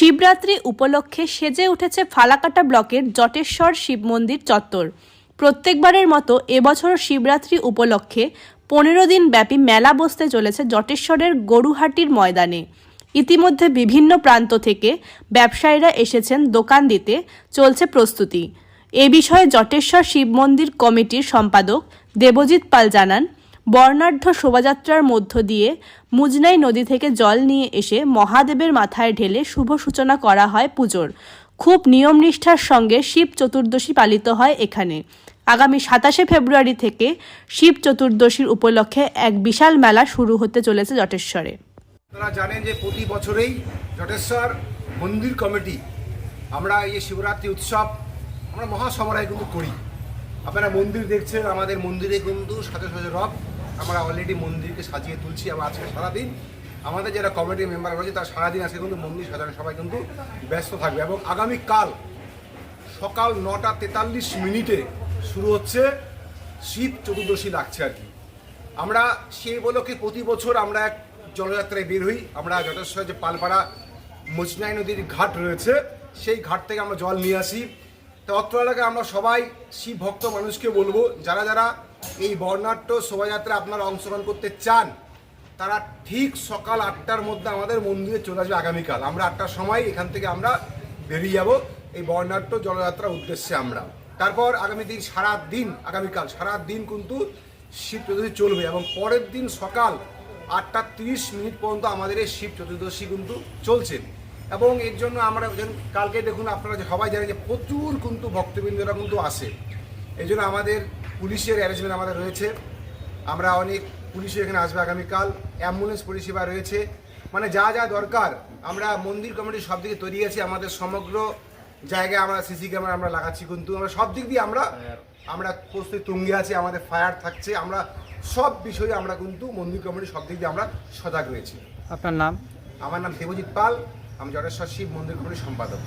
শিবরাত্রি উপলক্ষে সেজে উঠেছে ফালাকাটা ব্লকের জটেশ্বর শিব মন্দির চত্বর। প্রত্যেকবারের মতো এবছর শিবরাত্রি উপলক্ষে পনেরো দিন ব্যাপী মেলা বসতে চলেছে জটেশ্বরের গরুহাটির ময়দানে। ইতিমধ্যে বিভিন্ন প্রান্ত থেকে ব্যবসায়ীরা এসেছেন দোকান দিতে, চলছে প্রস্তুতি। এ বিষয়ে জটেশ্বর শিব মন্দির কমিটির সম্পাদক দেবজিৎ পাল জানান। বর্ণাঢ্য শোভাযাত্রার মধ্য দিয়ে মুজনাই নদী থেকে জল নিয়ে এসে মহাদেবের মাথায় ঢেলে শুভ সূচনা করা হয় পুজোর। খুব নিয়ম নিষ্ঠার সঙ্গে শিব চতুর্দশী পালিত হয় এখানে। আগামী সাতাশে ফেব্রুয়ারি থেকে শিব চতুর্দশীর উপলক্ষে এক বিশাল মেলা শুরু হতে চলেছে জটেশ্বরে। আপনারা জানেন যে প্রতি বছরেই জটেশ্বর মন্দির কমিটি, আমরা এই শিবরাত্রি উৎসব, আমরা মহাসমরায় কিন্তু করি। আপনারা মন্দির দেখছেন, আমাদের মন্দিরে কিন্তু সাথে সাথে রব, আমরা অলরেডি মন্দিরকে সাজিয়ে তুলছি আমরা আজকে সারাদিন আমাদের যারা কমিটি মেম্বার রয়েছে, তারা সারাদিন আজকে কিন্তু মন্দির সাজানো সবাই কিন্তু ব্যস্ত থাকবে এবং আগামীকাল সকাল নটা তেতাল্লিশ মিনিটে শুরু হচ্ছে শিব চতুর্দশী লাগছে আর কি। আমরা সেই উপলক্ষে প্রতি বছর আমরা এক জলযাত্রায় বের হই। আমরা যথেষ্ট যে পালপাড়া মুচনাই নদীর ঘাট রয়েছে, সেই ঘাট থেকে আমরা জল নিয়ে আসি। তো অত্র এলাকায় আমরা সবাই শিব ভক্ত মানুষকে বলব, যারা যারা এই বর্ণাঢ্য শোভাযাত্রা আপনারা অংশগ্রহণ করতে চান, তারা ঠিক সকাল আটটার মধ্যে আমাদের মন্দিরে চলে আসবে আগামীকাল। আমরা আটটার সময় এখান থেকে আমরা বেরিয়ে যাব এই বর্ণাঢ্য জলযাত্রার উদ্দেশ্যে আমরা। তারপর আগামী দিন সারা দিন আগামীকাল সারা দিন কিন্তু শিব চতুর্দশী চলবে এবং পরের দিন সকাল আটটা তিরিশ মিনিট পর্যন্ত আমাদের এই শিব চতুর্দশী কিন্তু চলছে। এবং এর জন্য আমরা যেন কালকে দেখুন আপনারা যে সবাই জানেন যে প্রচুর কিন্তু ভক্তবৃন্দরা কিন্তু আসে। এই জন্য আমাদের পুলিশের অ্যারেঞ্জমেন্ট আমাদের রয়েছে। আমরা অনেক পুলিশ এখানে আসবে আগামীকাল। অ্যাম্বুলেন্স পরিষেবা রয়েছে। মানে যা যা দরকার আমরা মন্দির কমিটি সব দিকে তৈরি আছি। আমাদের সমগ্র জায়গায় আমরা সিসি ক্যামেরা আমরা লাগাচ্ছি কিন্তু আমরা সব দিক দিয়ে আমরা আমরা প্রস্তুতি তুঙ্গে আছি আমাদের ফায়ার থাকছে। আমরা সব বিষয়ে আমরা কিন্তু মন্দির কমিটি সব দিক দিয়ে আমরা সজাগ রয়েছি। আপনার নাম? আমার নাম দেবজিৎ পাল। আমি জটেশ্বর শিব মন্দির কমিটির সম্পাদক।